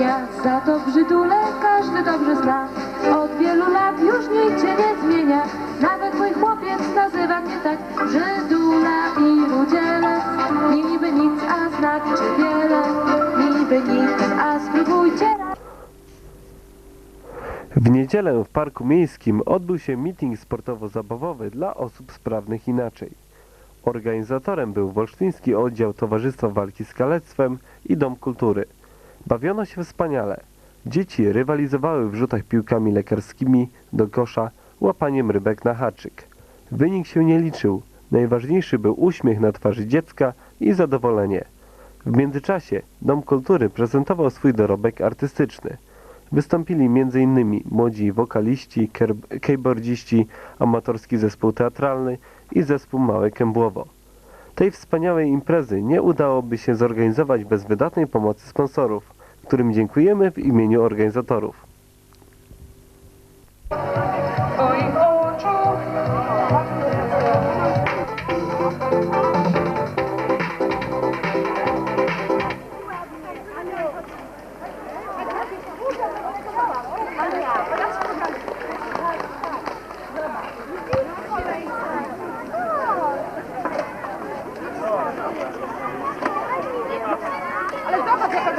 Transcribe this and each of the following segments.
zmienia, za to w Żydule każdy dobrze zna. Od wielu lat już nikt się nie zmienia, nawet mój chłopiec nazywa mnie tak Żydula i Rudzielec. Niby nic, a znaczy wiele, niby nic, a spróbujcie. W niedzielę w Parku Miejskim odbył się meeting sportowo-zabawowy dla osób sprawnych inaczej. Organizatorem był Wolsztyński Oddział Towarzystwa Walki z Kalectwem i Dom Kultury. Bawiono się wspaniale. Dzieci rywalizowały w rzutach piłkami lekarskimi do kosza łapaniem rybek na haczyk. Wynik się nie liczył. Najważniejszy był uśmiech na twarzy dziecka i zadowolenie. W międzyczasie Dom Kultury prezentował swój dorobek artystyczny. Wystąpili m.in. młodzi wokaliści, keyboardziści, amatorski zespół teatralny i zespół Małe Kębłowo. Tej wspaniałej imprezy nie udałoby się zorganizować bez wydatnej pomocy sponsorów, którym dziękujemy w imieniu organizatorów.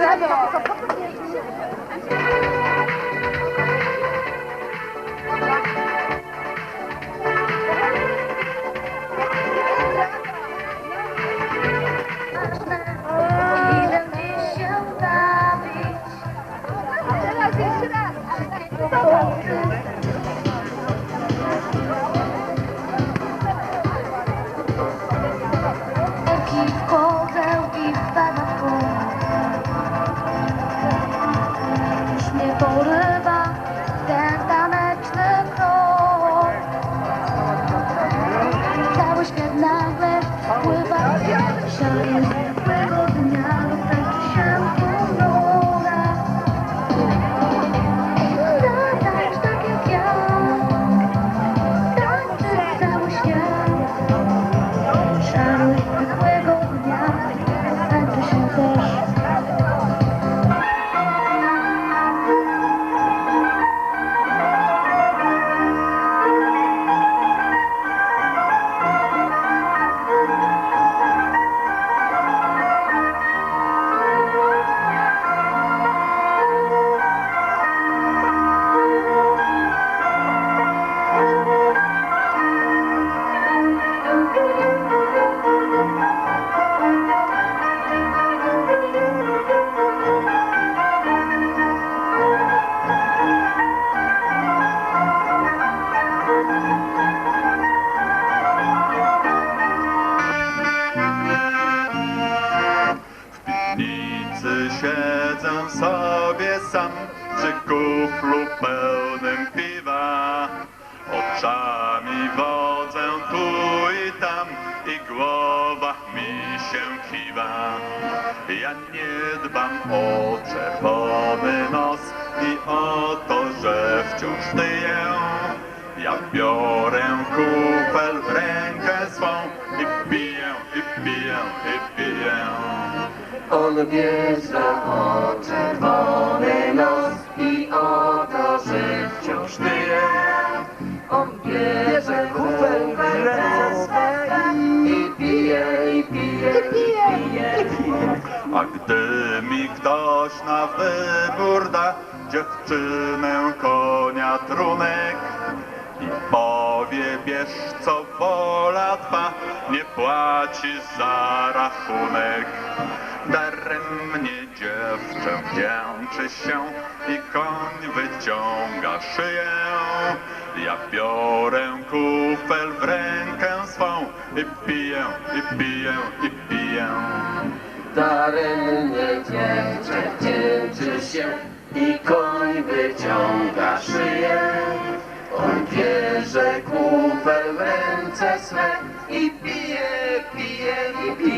Gracias. sunshine. Siedzę sobie sam przy kuflu pełnym piwa. Oczami wodzę tu i tam i głowa mi się kiwa. Ja nie dbam o czerwony nos i o to, że wciąż tyję. Ja biorę kufel w rękę swą i piję, i piję, i piję. On bierze o czerwony nos i o to, że wciąż tyje. On bierze kufel w ręce swe i pije, i pije, i pije. A gdy mi ktoś na wybór da dziewczynę konia trunek i powie bierz co wola twa, nie płaci za rachunek. Daremnie dziewczę wdzięczy się i koń wyciąga szyję. Ja biorę kufel w rękę swą i piję, i piję, i piję. Daremnie dziewczę wdzięczy się i koń wyciąga szyję. On bierze kufel w ręce swe i pije, pije, i pije.